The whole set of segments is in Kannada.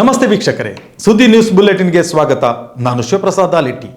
ನಮಸ್ತೆ ವೀಕ್ಷಕರೇ. ಸುದ್ದಿ ನ್ಯೂಸ್ ಬುಲೆಟಿನ್ಗೆ ಸ್ವಾಗತ. ನಾನು ಶಿವಪ್ರಸಾದ್ ಆಲಿಟ್ಟಿ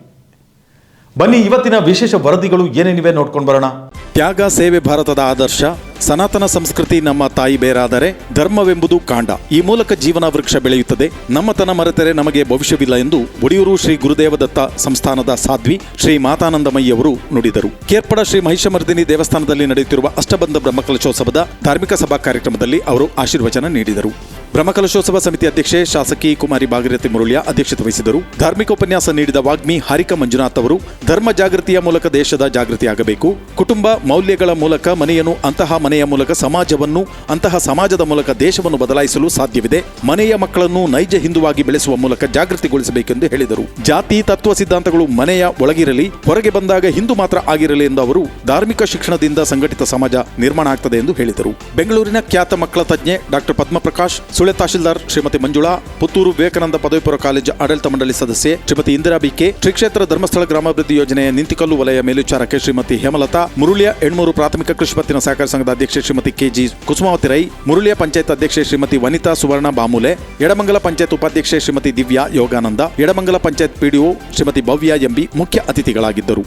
ಬನ್ನಿ ಇವತ್ತಿನ ವಿಶೇಷ ವರದಿಗಳು ಏನೇನಿವೆ ನೋಡ್ಕೊಂಡು ಬರೋಣ. ತ್ಯಾಗ ಸೇವೆ ಭಾರತದ ಆದರ್ಶ, ಸನಾತನ ಸಂಸ್ಕೃತಿ ನಮ್ಮ ತಾಯಿ ಬೇರಾದರೆ ಧರ್ಮವೆಂಬುದು ಕಾಂಡ. ಈ ಮೂಲಕ ಜೀವನ ವೃಕ್ಷ ಬೆಳೆಯುತ್ತದೆ. ನಮ್ಮತನ ಮರೆತರೆ ನಮಗೆ ಭವಿಷ್ಯವಿಲ್ಲ ಎಂದು ಒಡಿಯೂರು ಶ್ರೀ ಗುರುದೇವದತ್ತ ಸಂಸ್ಥಾನದ ಸಾಧ್ವಿ ಶ್ರೀ ಮಾತಾನಂದಮಯ್ಯವರು ನುಡಿದರು. ಕೇರ್ಪಡ ಶ್ರೀ ಮಹಿಷಮರ್ದಿನಿ ದೇವಸ್ಥಾನದಲ್ಲಿ ನಡೆಯುತ್ತಿರುವ ಅಷ್ಟಬಂಧ ಬ್ರಹ್ಮಕಲಶೋತ್ಸವದ ಧಾರ್ಮಿಕ ಸಭಾ ಕಾರ್ಯಕ್ರಮದಲ್ಲಿ ಅವರು ಆಶೀರ್ವಚನ ನೀಡಿದರು. ಬ್ರಹ್ಮಕಲಶೋತ್ಸವ ಸಮಿತಿ ಅಧ್ಯಕ್ಷೆ ಶಾಸಕಿ ಕುಮಾರಿ ಭಾಗೀರಥಿ ಮುರುಳಿಯ ಅಧ್ಯಕ್ಷತೆ ವಹಿಸಿದರು. ಧಾರ್ಮಿಕ ಉಪನ್ಯಾಸ ನೀಡಿದ ವಾಗ್ಮಿ ಹರಿಕ ಮಂಜುನಾಥ್ ಅವರು, ಧರ್ಮ ಜಾಗೃತಿಯ ಮೂಲಕ ದೇಶದ ಜಾಗೃತಿಯಾಗಬೇಕು ಕುಟುಂಬ ಮೌಲ್ಯಗಳ ಮೂಲಕ ಮನೆಯನ್ನು, ಅಂತಹ ಮನೆಯ ಮೂಲಕ ಸಮಾಜವನ್ನು, ಅಂತಹ ಸಮಾಜದ ಮೂಲಕ ದೇಶವನ್ನು ಬದಲಾಯಿಸಲು ಸಾಧ್ಯವಿದೆ. ಮನೆಯ ಮಕ್ಕಳನ್ನು ನೈಜ ಹಿಂದುವಾಗಿ ಬೆಳೆಸುವ ಮೂಲಕ ಜಾಗೃತಿಗೊಳಿಸಬೇಕೆಂದು ಹೇಳಿದರು. ಜಾತಿ, ತತ್ವ ಸಿದ್ಧಾಂತಗಳು ಮನೆಯ ಒಳಗಿರಲಿ, ಹೊರಗೆ ಬಂದಾಗ ಹಿಂದೂ ಮಾತ್ರ ಆಗಿರಲಿ ಎಂದು ಅವರು ಧಾರ್ಮಿಕ ಶಿಕ್ಷಣದಿಂದ ಸಂಘಟಿತ ಸಮಾಜ ನಿರ್ಮಾಣ ಆಗ್ತದೆ ಎಂದು ಹೇಳಿದರು. ಬೆಂಗಳೂರಿನ ಖ್ಯಾತ ಮಕ್ಕಳ ತಜ್ಞೆ ಡಾಕ್ಟರ್ ಪದ್ಮಪ್ರಕಾಶ್ ಸುಳೆ ತಹಶೀಲ್ದಾರ್ ಶ್ರೀಮತಿ ಮಂಜುಳಾ, ಪುತ್ತೂರು ವಿವೇಕಾನಂದ ಪದವಿಪೂರ್ವ ಕಾಲೇಜು ಆಡಳಿತ ಮಂಡಳಿ ಸದಸ್ಯೆ ಶ್ರೀಮತಿ ಇಂದಿರಾ ಬಿಕೆ ಶ್ರೀ ಕ್ಷೇತ್ರ ಧರ್ಮಸ್ಥಳ ಗ್ರಾಮಾಭಿವೃದ್ಧಿ ಯೋಜನೆಯ ನಿಂತಿಕಲ್ಲು ವಲಯ ಮೇಲ್ವಿಚಾರಕ್ಕೆ ಶ್ರೀಮತಿ ಹೇಮಲತಾ, ಮುರುಳಿಯ ಎಣ್ಮೂರು ಪ್ರಾಥಮಿಕ ಕೃಷಿ ಪತ್ತಿನ ಸಹಕಾರ ಸಂಘದ ಅಧ್ಯಕ್ಷೆ ಶ್ರೀಮತಿ ಕೆಜಿ ಕುಸುಮಾವತಿ ರೈ ಮುರುಳಿಯ ಪಂಚಾಯತ್ ಅಧ್ಯಕ್ಷೆ ಶ್ರೀಮತಿ ವನಿತಾ ಸುವರ್ಣ ಬಾಮುಲೆ, ಎಡಮಂಗಲ ಪಂಚಾಯತ್ ಉಪಾಧ್ಯಕ್ಷೆ ಶ್ರೀಮತಿ ದಿವ್ಯಾ ಯೋಗಾನಂದ, ಎಡಮಂಗಲ ಪಂಚಾಯತ್ ಪಿಡಿಒ ಶ್ರೀಮತಿ ಭವ್ಯ ಎಂಬಿ ಮುಖ್ಯ ಅತಿಥಿಗಳಾಗಿದ್ದರು.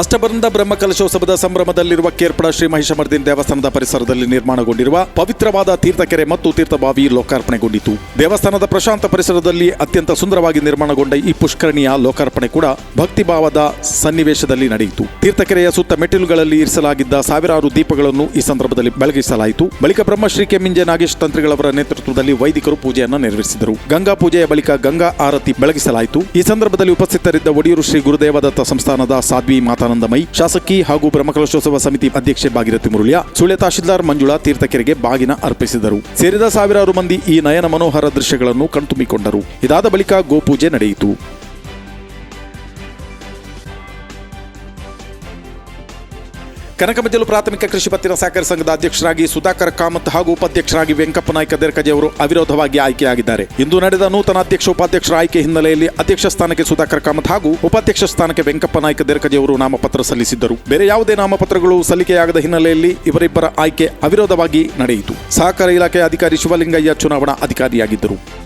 ಅಷ್ಟಬಂಧ ಬ್ರಹ್ಮಕಲಶೋತ್ಸವದ ಸಂಭ್ರಮದಲ್ಲಿರುವ ಕೇರ್ಪಡ ಶ್ರೀ ಮಹಿಷಮರ್ದಿನ್ ದೇವಸ್ಥಾನದ ಪರಿಸರದಲ್ಲಿ ನಿರ್ಮಾಣಗೊಂಡಿರುವ ಪವಿತ್ರವಾದ ತೀರ್ಥಕೆರೆ ಮತ್ತು ತೀರ್ಥಬಾವಿ ಲೋಕಾರ್ಪಣೆಗೊಂಡಿತು. ದೇವಸ್ಥಾನದ ಪ್ರಶಾಂತ ಪರಿಸರದಲ್ಲಿ ಅತ್ಯಂತ ಸುಂದರವಾಗಿ ನಿರ್ಮಾಣಗೊಂಡ ಈ ಪುಷ್ಕರಣಿಯ ಲೋಕಾರ್ಪಣೆ ಕೂಡ ಭಕ್ತಿಭಾವದ ಸನ್ನಿವೇಶದಲ್ಲಿ ನಡೆಯಿತು. ತೀರ್ಥಕೆರೆಯ ಸುತ್ತ ಮೆಟ್ಟಿಲುಗಳಲ್ಲಿ ಇರಿಸಲಾಗಿದ್ದ ಸಾವಿರಾರು ದೀಪಗಳನ್ನು ಈ ಸಂದರ್ಭದಲ್ಲಿ ಬೆಳಗಿಸಲಾಯಿತು. ಬಳಿಕ ಬ್ರಹ್ಮಶ್ರೀ ಮಿಂಜೆ ನಾಗೇಶ್ ತಂತ್ರಿಗಳವರ ನೇತೃತ್ವದಲ್ಲಿ ವೈದಿಕರು ಪೂಜೆಯನ್ನು ನೆರವೇರಿಸಿದರು. ಗಂಗಾ ಪೂಜೆಯ ಬಳಿಕ ಗಂಗಾ ಆರತಿ ಬೆಳಗಿಸಲಾಯಿತು. ಈ ಸಂದರ್ಭದಲ್ಲಿ ಉಪಸ್ಥಿತರಿದ್ದ ಒಡಿಯೂರು ಶ್ರೀ ಗುರುದೇವದತ್ತ ಸಂಸ್ಥಾನದ ಸಾಧ್ವಿ ಮಾತಾನಂದಮೈ ಶಾಸಕಿ ಹಾಗೂ ಬ್ರಹ್ಮಕಲಶೋತ್ಸವ ಸಮಿತಿ ಅಧ್ಯಕ್ಷೆ ಭಾಗೀರಥಿ ಮುರುಳಿಯ ಸುಳ್ಯ ತಹಶೀಲ್ದಾರ್ ಮಂಜುಳಾ ತೀರ್ಥಕೆರೆಗೆ ಬಾಗಿನ ಅರ್ಪಿಸಿದರು. ಸೇರಿದ ಸಾವಿರಾರು ಮಂದಿ ಈ ನಯನ ಮನೋಹರ ದೃಶ್ಯಗಳನ್ನು ಕಣ್ತುಂಬಿಕೊಂಡರು. ಇದಾದ ಬಳಿಕ ಗೋಪೂಜೆ ನಡೆಯಿತು. ಕನಕಮಜ್ಜಲು ಪ್ರಾಥಮಿಕ ಕೃಷಿ ಪತ್ತಿನ ಸಹಕಾರ ಸಂಘದ ಅಧ್ಯಕ್ಷರಾಗಿ ಸುಧಾಕರ್ ಕಾಮತ್ ಹಾಗೂ ಉಪಾಧ್ಯಕ್ಷರಾಗಿ ವೆಂಕಪ್ಪ ನಾಯ್ಕ ದೇರ್ಕಜೆ ಅವರು ಅವಿರೋಧವಾಗಿ ಆಯ್ಕೆಯಾಗಿದ್ದಾರೆ. ಇಂದು ನಡೆದ ನೂತನ ಅಧ್ಯಕ್ಷ ಉಪಾಧ್ಯಕ್ಷರ ಆಯ್ಕೆ ಹಿನ್ನೆಲೆಯಲ್ಲಿ ಅಧ್ಯಕ್ಷ ಸ್ಥಾನಕ್ಕೆ ಸುಧಾಕರ್ ಕಾಮತ್ ಹಾಗೂ ಉಪಾಧ್ಯಕ್ಷ ಸ್ಥಾನಕ್ಕೆ ವೆಂಕಪ್ಪ ನಾಯ್ಕ ದೇರ್ಕಜೆ ಅವರು ನಾಮಪತ್ರ ಸಲ್ಲಿಸಿದ್ದರು. ಬೇರೆ ಯಾವುದೇ ನಾಮಪತ್ರಗಳು ಸಲ್ಲಿಕೆಯಾಗದ ಹಿನ್ನೆಲೆಯಲ್ಲಿ ಇವರಿಬ್ಬರ ಆಯ್ಕೆ ಅವಿರೋಧವಾಗಿ ನಡೆಯಿತು. ಸಹಕಾರ ಇಲಾಖೆ ಅಧಿಕಾರಿ ಶಿವಲಿಂಗಯ್ಯ ಚುನಾವಣಾ ಅಧಿಕಾರಿಯಾಗಿದ್ದರು.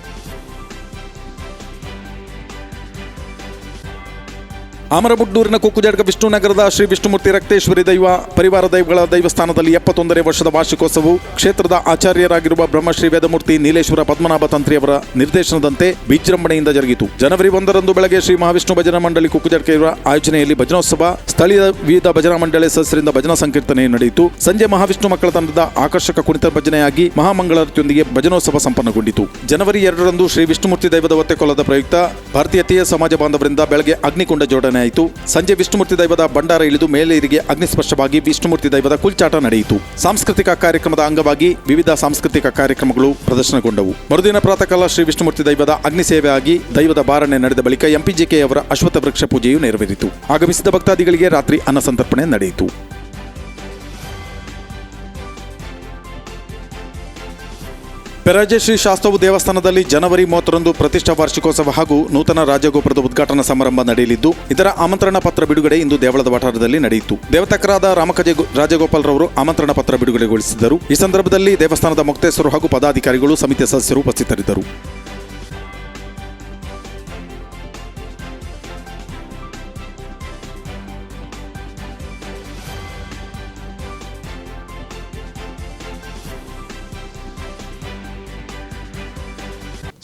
ಅಮರಮುಡ್ನೂರಿನ ಕುಕ್ಕುಜಡ್ಗ ವಿಷ್ಣುನಗರದ ಶ್ರೀ ವಿಷ್ಣುಮೂರ್ತಿ ರಕ್ತೇಶ್ವರಿ ದೈವ ಪರಿವಾರ ದೈವಗಳ ದೈವಸ್ಥಾನದಲ್ಲಿ ಎಪ್ಪತ್ತೊಂದನೇ ವರ್ಷದ ವಾರ್ಷಿಕೋತ್ಸವವು ಕ್ಷೇತ್ರದ ಆಚಾರ್ಯರಾಗಿರುವ ಬ್ರಹ್ಮಶ್ರೀ ವೇದಮೂರ್ತಿ ನೀಲೇಶ್ವರ ಪದ್ಮನಾಭ ತಂತ್ರಿಯವರ ನಿರ್ದೇಶನದಂತೆ ವಿಜೃಂಭಣೆಯಿಂದ ಜರುಗಿತು. ಜನವರಿ ಒಂದರಂದು ಬೆಳಗ್ಗೆ ಶ್ರೀ ಮಹಾವಿಷ್ಣು ಭಜನಾ ಮಂಡಳಿ ಕುಕ್ಕುಜಡ್ಕೆಯವರ ಆಯೋಜನೆಯಲ್ಲಿ ಭಜನೋತ್ಸವ, ಸ್ಥಳೀಯ ವಿವಿಧ ಭಜನಾ ಮಂಡಳಿ ಸದಸ್ಯರಿಂದ ಭಜನಾ ಸಂಕೀರ್ತನೆ ನಡೆಯಿತು. ಸಂಜೆ ಮಹಾವಿಷ್ಣು ಮಕ್ಕಳ ತಂಡದ ಆಕರ್ಷಕ ಕುಣಿತ ಭಜನೆಯಾಗಿ ಮಹಾಮಂಗಳಾರತಿಯೊಂದಿಗೆ ಭಜನೋತ್ಸವ ಸಂಪನ್ನಗೊಂಡಿತು. ಜನವರಿ ಎರಡರಂದು ಶ್ರೀ ವಿಷ್ಣುಮೂರ್ತಿ ದೈವದ ಒತ್ತೆಕೊಲ್ಲದ ಪ್ರಯುಕ್ತ ಭಾರತೀಯ ಸಮಾಜ ಬಾಂಧವರಿಂದ ಬೆಳಗ್ಗೆ ಅಗ್ನಿಕೊಂಡ ಜೋಡಣೆ ಆಯಿತು. ಸಂಜೆ ವಿಷ್ಣುಮೂರ್ತಿ ದೈವದ ಭಂಡಾರ ಇಳಿದು ಮೇಲೇರಿಗೆ ಅಗ್ನಿಸ್ಪರ್ಶವಾಗಿ ವಿಷ್ಣುಮೂರ್ತಿ ದೈವದ ಕುಲ್ಚಾಟ ನಡೆಯಿತು. ಸಾಂಸ್ಕೃತಿಕ ಕಾರ್ಯಕ್ರಮದ ಅಂಗವಾಗಿ ವಿವಿಧ ಸಾಂಸ್ಕೃತಿಕ ಕಾರ್ಯಕ್ರಮಗಳು ಪ್ರದರ್ಶನಗೊಂಡವು. ಮರುದಿನ ಪ್ರಾತಃಕಾಲ ಶ್ರೀ ವಿಷ್ಣುಮೂರ್ತಿ ದೈವದ ಅಗ್ನಿ ಆಗಿ ದೈವದ ಬಾರಣೆ ನಡೆದ ಬಳಿಕ ಎಂಪಿಜೆಕೆ ಅವರ ಅಶ್ವತ್ಥ ವೃಕ್ಷ ಪೂಜೆಯು ನೆರವೇರಿತು. ಆಗಮಿಸಿದ ಭಕ್ತಾದಿಗಳಿಗೆ ರಾತ್ರಿ ಅನ್ನ ಸಂತರ್ಪಣೆ ನಡೆಯಿತು. ಪೆರಾಜೆ ಶ್ರೀ ಶಾಸ್ತವು ದೇವಸ್ಥಾನದಲ್ಲಿ ಜನವರಿ ಮೂವತ್ತರಂದು ಪ್ರತಿಷ್ಠಾ ವಾರ್ಷಿಕೋತ್ಸವ ಹಾಗೂ ನೂತನ ರಾಜಗೋಪುರದ ಉದ್ಘಾಟನಾ ಸಮಾರಂಭ ನಡೆಯಲಿದ್ದು, ಇದರ ಆಮಂತ್ರಣ ಪತ್ರ ಬಿಡುಗಡೆ ಇಂದು ದೇವಳದ ವಠಾರದಲ್ಲಿ ನಡೆಯಿತು. ದೇವತಕರಾದ ರಾಮಕಜೆ ರಾಜಗೋಪಾಲ್ ರವರು ಆಮಂತ್ರಣ ಪತ್ರ ಬಿಡುಗಡೆಗೊಳಿಸಿದ್ದರು. ಈ ಸಂದರ್ಭದಲ್ಲಿ ದೇವಸ್ಥಾನದ ಮುಕ್ತೇಶ್ವರು ಹಾಗೂ ಪದಾಧಿಕಾರಿಗಳು ಸಮಿತಿಯ ಸದಸ್ಯರು ಉಪಸ್ಥಿತರಿದ್ದರು.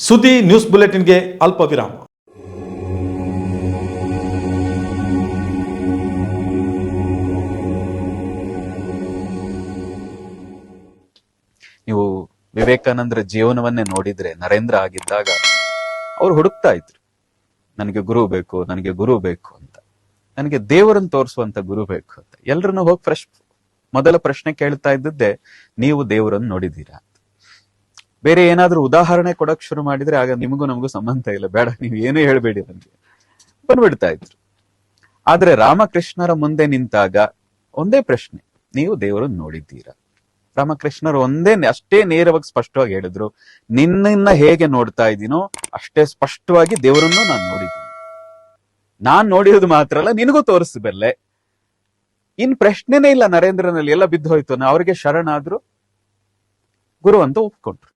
ಸುದ್ದಿ ನ್ಯೂಸ್ ಬುಲೆಟಿನ್ಗೆ ಅಲ್ಪ ವಿರಾಮ. ನೀವು ವಿವೇಕಾನಂದರ ಜೀವನವನ್ನೇ ನೋಡಿದ್ರೆ ನರೇಂದ್ರ ಆಗಿದ್ದಾಗ ಅವ್ರು ಹುಡುಕ್ತಾ ಇದ್ರು. ನನಗೆ ಗುರು ಬೇಕು, ನನಗೆ ಗುರು ಬೇಕು ಅಂತ. ನನಗೆ ದೇವರನ್ನು ತೋರಿಸುವಂತ ಗುರು ಬೇಕು ಅಂತ. ಎಲ್ರನ್ನೂ ಹೋಗಿ ಫ್ರೆಶ್ ಮೊದಲ ಪ್ರಶ್ನೆ ಕೇಳ್ತಾ ಇದ್ದದ್ದೇ, ನೀವು ದೇವರನ್ನು ನೋಡಿದ್ದೀರಾ? ಬೇರೆ ಏನಾದ್ರೂ ಉದಾಹರಣೆ ಕೊಡಕ್ ಶುರು ಮಾಡಿದ್ರೆ ಆಗ ನಿಮಗೂ ನಮಗೂ ಸಂಬಂಧ ಇಲ್ಲ. ಬೇಡ, ನೀವು ಏನೂ ಹೇಳ್ಬೇಡಿ ನನಗೆ ಬಂದ್ಬಿಡ್ತಾ ಇದ್ರು. ಆದ್ರೆ ರಾಮಕೃಷ್ಣರ ಮುಂದೆ ನಿಂತಾಗ ಒಂದೇ ಪ್ರಶ್ನೆ. ನೀವು ದೇವರನ್ನು ನೋಡಿದ್ದೀರಾ? ರಾಮಕೃಷ್ಣರು ಒಂದೇ ಅಷ್ಟೇ ನೇರವಾಗಿ ಸ್ಪಷ್ಟವಾಗಿ ಹೇಳಿದ್ರು, ನಿನ್ನನ್ನ ಹೇಗೆ ನೋಡ್ತಾ ಇದ್ದೀನೋ ಅಷ್ಟೇ ಸ್ಪಷ್ಟವಾಗಿ ದೇವರನ್ನು ನಾನು ನೋಡಿದ್ದೀನಿ. ನಾನ್ ನೋಡಿರೋದು ಮಾತ್ರ ಅಲ್ಲ, ನಿನಗೂ ತೋರಿಸಬಲ್ಲೆ ಇನ್ ಪ್ರಶ್ನೆನೇ ಇಲ್ಲ ನರೇಂದ್ರನಲ್ಲಿ, ಎಲ್ಲ ಬಿದ್ದು ಹೋಯ್ತು. ಅವ್ರಿಗೆ ಶರಣಾದ್ರು. ಗುರು ಅಂತ ಒಪ್ಕೊಂಡ್ರು.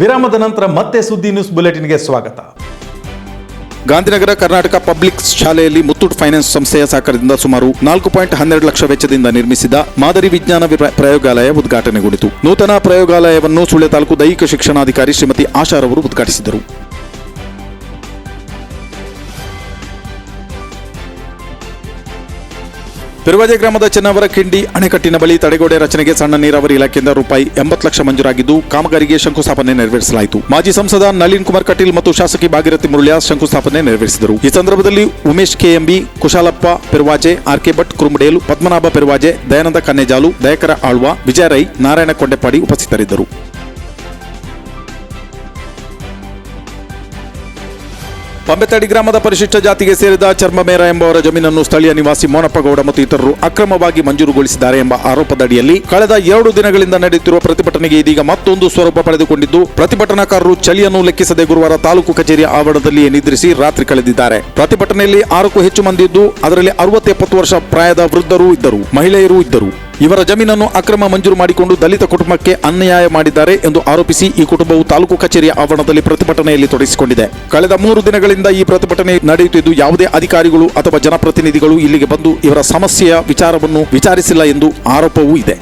ವಿರಾಮದ ನಂತರ ಮತ್ತೆ ಸುದ್ದಿ ನ್ಯೂಸ್ ಬುಲೆಟಿನ್ಗೆ ಸ್ವಾಗತ. ಗಾಂಧಿನಗರ ಕರ್ನಾಟಕ ಪಬ್ಲಿಕ್ ಶಾಲೆಯಲ್ಲಿ ಮುತ್ತೂಟ್ ಫೈನಾನ್ಸ್ ಸಂಸ್ಥೆಯ ಸಹಕಾರದಿಂದ ಸುಮಾರು ನಾಲ್ಕು ಪಾಯಿಂಟ್ ಹನ್ನೆರಡು ಲಕ್ಷ ವೆಚ್ಚದಿಂದ ನಿರ್ಮಿಸಿದ ಮಾದರಿ ವಿಜ್ಞಾನ ಪ್ರಯೋಗಾಲಯ ಉದ್ಘಾಟನೆಗೊಂಡಿತು. ನೂತನ ಪ್ರಯೋಗಾಲಯವನ್ನು ಸುಳ್ಯ ತಾಲೂಕು ದೈಹಿಕ ಶಿಕ್ಷಣಾಧಿಕಾರಿ ಶ್ರೀಮತಿ ಆಶಾರವರು ಉದ್ಘಾಟಿಸಿದರು. ಪೆರುವಾಜೆ ಗ್ರಾಮದ ಚೆನ್ನವರ ಕಿಂಡಿ ಅಣೆಕಟ್ಟಿನ ಬಳಿ ತಡೆಗೋಡೆ ರಚನೆಗೆ ಸಣ್ಣ ನೀರಾವರಿ ಇಲಾಖೆಯಿಂದ ರೂಪಾಯಿ ಎಂಬತ್ತು ಲಕ್ಷ ಮಂಜೂರಾಗಿದ್ದು, ಕಾಮಗಾರಿಗೆ ಶಂಕುಸ್ಥಾಪನೆ ನೆರವೇರಿಸಲಾಯಿತು. ಮಾಜಿ ಸಂಸದ ನಳಿನ್ ಕುಮಾರ್ ಕಟೀಲ್ ಮತ್ತು ಶಾಸಕಿ ಭಾಗೀರಥಿ ಮುರುಳ್ಯ ಶಂಕುಸ್ಥಾಪನೆ ನೆರವೇರಿಸಿದರು. ಈ ಸಂದರ್ಭದಲ್ಲಿ ಉಮೇಶ್ ಕೆಎಂಬಿ, ಕುಶಾಲಪ್ಪ ಪೆರುವಾಜೆ, ಆರ್ಕೆ ಭಟ್ ಕುರುಮಡೇಲು, ಪದ್ಮನಾಭ ಪೆರುವಾಜೆ, ದಯಾನಂದ ಕನ್ನೆಜಾಲು, ದಯಕರ ಆಳ್ವ, ವಿಜಯ ರೈ, ನಾರಾಯಣ ಕೊಂಡೆಪ್ಪಾಡಿ ಉಪಸ್ಥಿತರಿದ್ದರು. ಪಂಬೆತಡಿ ಗ್ರಾಮದ ಪರಿಶಿಷ್ಟ ಜಾತಿಗೆ ಸೇರಿದ ಚರ್ಮಮೇರ ಎಂಬವರ ಜಮೀನನ್ನು ಸ್ಥಳೀಯ ನಿವಾಸಿ ಮೋನಪ್ಪಗೌಡ ಮತ್ತು ಇತರರು ಅಕ್ರಮವಾಗಿ ಮಂಜೂರುಗೊಳಿಸಿದ್ದಾರೆ ಎಂಬ ಆರೋಪದಡಿಯಲ್ಲಿ ಕಳೆದ ಎರಡು ದಿನಗಳಿಂದ ನಡೆಯುತ್ತಿರುವ ಪ್ರತಿಭಟನೆಗೆ ಇದೀಗ ಮತ್ತೊಂದು ಸ್ವರೂಪ ಪಡೆದುಕೊಂಡಿದ್ದು, ಪ್ರತಿಭಟನಾಕಾರರು ಚಳಿಯನ್ನು ಲೆಕ್ಕಿಸದೆ ಗುರುವಾರ ತಾಲೂಕು ಕಚೇರಿಯ ಆವರಣದಲ್ಲಿಯೇ ನಿದ್ರಿಸಿ ರಾತ್ರಿ ಕಳೆದಿದ್ದಾರೆ. ಪ್ರತಿಭಟನೆಯಲ್ಲಿ ಆರಕ್ಕೂ ಹೆಚ್ಚು ಮಂದಿ ಇದ್ದು, ಅದರಲ್ಲಿ ಅರವತ್ತೆಪ್ಪತ್ತು ವರ್ಷ ಪ್ರಾಯದ ವೃದ್ಧರು ಇದ್ದರು, ಮಹಿಳೆಯರು ಇದ್ದರು. ಇವರ ಜಮೀನನ್ನು ಅಕ್ರಮ ಮಂಜೂರು ಮಾಡಿಕೊಂಡು ದಲಿತ ಕುಟುಂಬಕ್ಕೆ ಅನ್ಯಾಯ ಮಾಡಿದ್ದಾರೆ ಎಂದು ಆರೋಪಿಸಿ ಈ ಕುಟುಂಬವು ತಾಲೂಕು ಕಚೇರಿಯ ಆವರಣದಲ್ಲಿ ಪ್ರತಿಭಟನೆಯಲ್ಲಿ ತೊಡಗಿಸಿಕೊಂಡಿದೆ. ಕಳೆದ ಮೂರು ದಿನಗಳಿಂದ ಈ ಪ್ರತಿಭಟನೆ ನಡೆಯುತ್ತಿದ್ದು ಯಾವುದೇ ಅಧಿಕಾರಿಗಳು ಅಥವಾ ಜನಪ್ರತಿನಿಧಿಗಳು ಇಲ್ಲಿಗೆ ಬಂದು ಇವರ ಸಮಸ್ಯೆಯ ವಿಚಾರವನ್ನು ವಿಚಾರಿಸಿಲ್ಲ ಎಂದು ಆರೋಪವೂ ಇದೆ.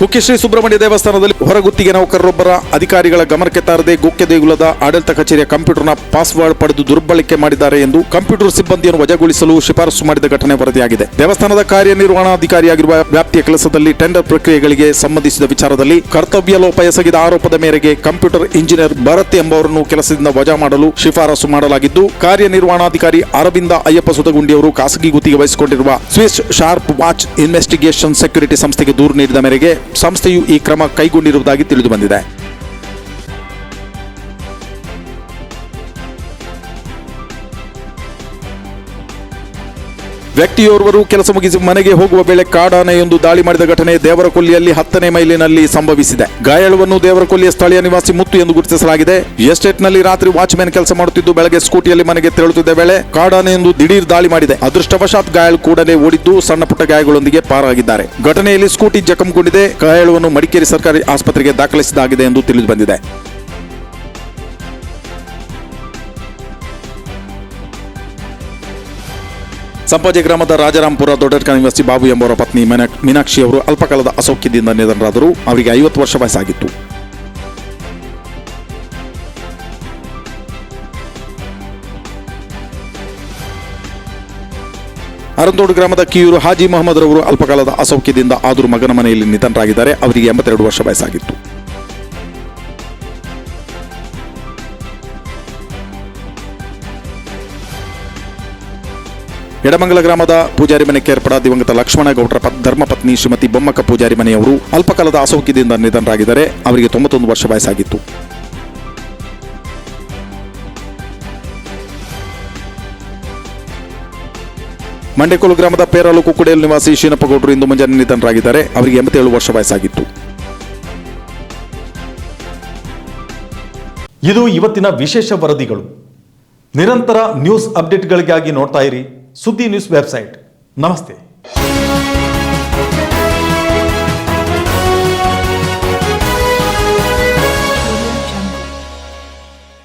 ಕುಕ್ಕೆ ಶ್ರೀ ಸುಬ್ರಹ್ಮಣ್ಯ ದೇವಸ್ಥಾನದಲ್ಲಿ ಹೊರಗುತ್ತಿಗೆ ನೌಕರರೊಬ್ಬರ ಅಧಿಕಾರಿಗಳ ಗಮನಕ್ಕೆ ತಾರದೆ ಗುಕ್ಕೆ ದೇಗುಲದ ಆಡಳಿತ ಕಚೇರಿಯ ಕಂಪ್ಯೂಟರ್ನ ಪಾಸ್ವರ್ಡ್ ಪಡೆದು ದುರ್ಬಳಕೆ ಮಾಡಿದ್ದಾರೆ ಎಂದು ಕಂಪ್ಯೂಟರ್ ಸಿಬ್ಬಂದಿಯನ್ನು ವಜಾಗೊಳಿಸಲು ಶಿಫಾರಸು ಮಾಡಿದ ಘಟನೆ ವರದಿಯಾಗಿದೆ. ದೇವಸ್ಥಾನದ ಕಾರ್ಯನಿರ್ವಹಣಾಧಿಕಾರಿಯಾಗಿರುವ ವ್ಯಾಪ್ತಿಯ ಕೆಲಸದಲ್ಲಿ ಟೆಂಡರ್ ಪ್ರಕ್ರಿಯೆಗಳಿಗೆ ಸಂಬಂಧಿಸಿದ ವಿಚಾರದಲ್ಲಿ ಕರ್ತವ್ಯ ಲೋಪ ಎಸಗಿದ ಆರೋಪದ ಮೇರೆಗೆ ಕಂಪ್ಯೂಟರ್ ಇಂಜಿನಿಯರ್ ಭರತ್ ಎಂಬವರನ್ನು ಕೆಲಸದಿಂದ ವಜಾ ಮಾಡಲು ಶಿಫಾರಸು ಮಾಡಲಾಗಿದ್ದು, ಕಾರ್ಯನಿರ್ವಹಣಾಧಿಕಾರಿ ಅರವಿಂದ ಅಯ್ಯಪ್ಪ ಸುತಗುಂಡಿಯವರು ಖಾಸಗಿ ಗುತ್ತಿಗೆ ವಹಿಸಿಕೊಂಡಿರುವ Swiss sharp watch investigation security ಸಂಸ್ಥೆಗೆ ದೂರು ನೀಡಿದ ಮೇರೆಗೆ ಸಂಸ್ಥೆಯು ಈ ಕ್ರಮ ಕೈಗೊಂಡಿರುವುದಾಗಿ ತಿಳಿದು ಬಂದಿದೆ. ವ್ಯಕ್ತಿಯೋರ್ವರು ಕೆಲಸ ಮುಗಿಸಿ ಮನೆಗೆ ಹೋಗುವ ವೇಳೆ ಕಾಡಾನೆಯೊಂದು ದಾಳಿ ಮಾಡಿದ ಘಟನೆ ದೇವರಕೊಲ್ಲಿಯಲ್ಲಿ ಹತ್ತನೇ ಮೈಲಿನಲ್ಲಿ ಸಂಭವಿಸಿದೆ. ಗಾಯಾಳುವನ್ನು ದೇವರಕೊಲ್ಲಿಯ ಸ್ಥಳೀಯ ನಿವಾಸಿ ಮುತ್ತು ಎಂದು ಗುರುತಿಸಲಾಗಿದೆ. ಎಸ್ಟೇಟ್ನಲ್ಲಿ ರಾತ್ರಿ ವಾಚ್ಮ್ಯಾನ್ ಕೆಲಸ ಮಾಡುತ್ತಿದ್ದು ಬೆಳಗ್ಗೆ ಸ್ಕೂಟಿಯಲ್ಲಿ ಮನೆಗೆ ತೆರಳುತ್ತಿದ್ದ ವೇಳೆ ಕಾಡಾನೆಯೊಂದು ದಿಢೀರ್ ದಾಳಿ ಮಾಡಿದೆ. ಅದೃಷ್ಟವಶಾತ್ ಗಾಯಾಳು ಕೂಡಲೇ ಓಡಿದ್ದು ಸಣ್ಣ ಪುಟ್ಟ ಗಾಯಗಳೊಂದಿಗೆ ಪಾರಾಗಿದ್ದಾರೆ. ಘಟನೆಯಲ್ಲಿ ಸ್ಕೂಟಿ ಜಖಂಗೊಂಡಿದೆ. ಗಾಯಾಳುವನ್ನು ಮಡಿಕೇರಿ ಸರ್ಕಾರಿ ಆಸ್ಪತ್ರೆಗೆ ದಾಖಲಿಸಲಾಗಿದೆ ಎಂದು ತಿಳಿದು ಸಂಪಾಜಿ ಗ್ರಾಮದ ರಾಜರಾಂಪುರ ದೊಡ್ಡಡ್ಕ ನಿವಾಸಿ ಬಾಬು ಎಂಬವರ ಪತ್ನಿ ಮೀನಾಕ್ಷಿ ಅವರು ಅಲ್ಪಕಾಲದ ಅಸೌಖ್ಯದಿಂದ ನಿಧನರಾದರು. ಅವರಿಗೆ ಐವತ್ತು ವರ್ಷ ವಯಸ್ಸಾಗಿತ್ತು. ಅರಂದೋಡು ಗ್ರಾಮದ ಕಿಯೂರು ಹಾಜಿ ಮೊಹಮ್ಮದ್ ರವರು ಅಲ್ಪಕಾಲದ ಅಸೌಖ್ಯದಿಂದ ಆದರೂ ಮಗನ ಮನೆಯಲ್ಲಿ ನಿಧನರಾಗಿದ್ದಾರೆ. ಅವರಿಗೆ ಎಂಬತ್ತೆರಡು ವರ್ಷ ವಯಸ್ಸಾಗಿತ್ತು. ಎಡಮಂಗಲ ಗ್ರಾಮದ ಪೂಜಾರಿ ಮನೆ ಕೇರ್ಪಡ ದಿವಂಗತ ಲಕ್ಷ್ಮಣ ಗೌಡರ ಪ- ಧರ್ಮಪತ್ನಿ ಶ್ರೀಮತಿ ಬೊಮ್ಮಕ್ಕ ಪೂಜಾರಿ ಮನೆಯವರು ಅಲ್ಪಕಾಲದ ಅಸೌಖ್ಯದಿಂದ ನಿಧನರಾಗಿದ್ದಾರೆ. ಅವರಿಗೆ ತೊಂಬತ್ತೊಂದು ವರ್ಷ ವಯಸ್ಸಾಗಿತ್ತು. ಮಂಡೆಕೋಲು ಗ್ರಾಮದ ಪೇರಾಲು ಕುಕ್ಕುಡೇಲ್ ನಿವಾಸಿ ಶೀನಪ್ಪ ಗೌಡ್ರು ಇಂದು ಮುಂಜಾನೆ ನಿಧನರಾಗಿದ್ದಾರೆ. ಅವರಿಗೆ ಎಂಬತ್ತೇಳು ವರ್ಷ ವಯಸ್ಸಾಗಿತ್ತು. ಇದು ಇವತ್ತಿನ ವಿಶೇಷ ವರದಿಗಳು. ನಿರಂತರ ನ್ಯೂಸ್ ಅಪ್ಡೇಟ್ಗಳಿಗಾಗಿ ನೋಡ್ತಾ ಇರಿ. ಸುದ್ದಿ ನ್ಯೂಸ್ ವೆಬ್ಸೈಟ್ ನಮಸ್ತೆ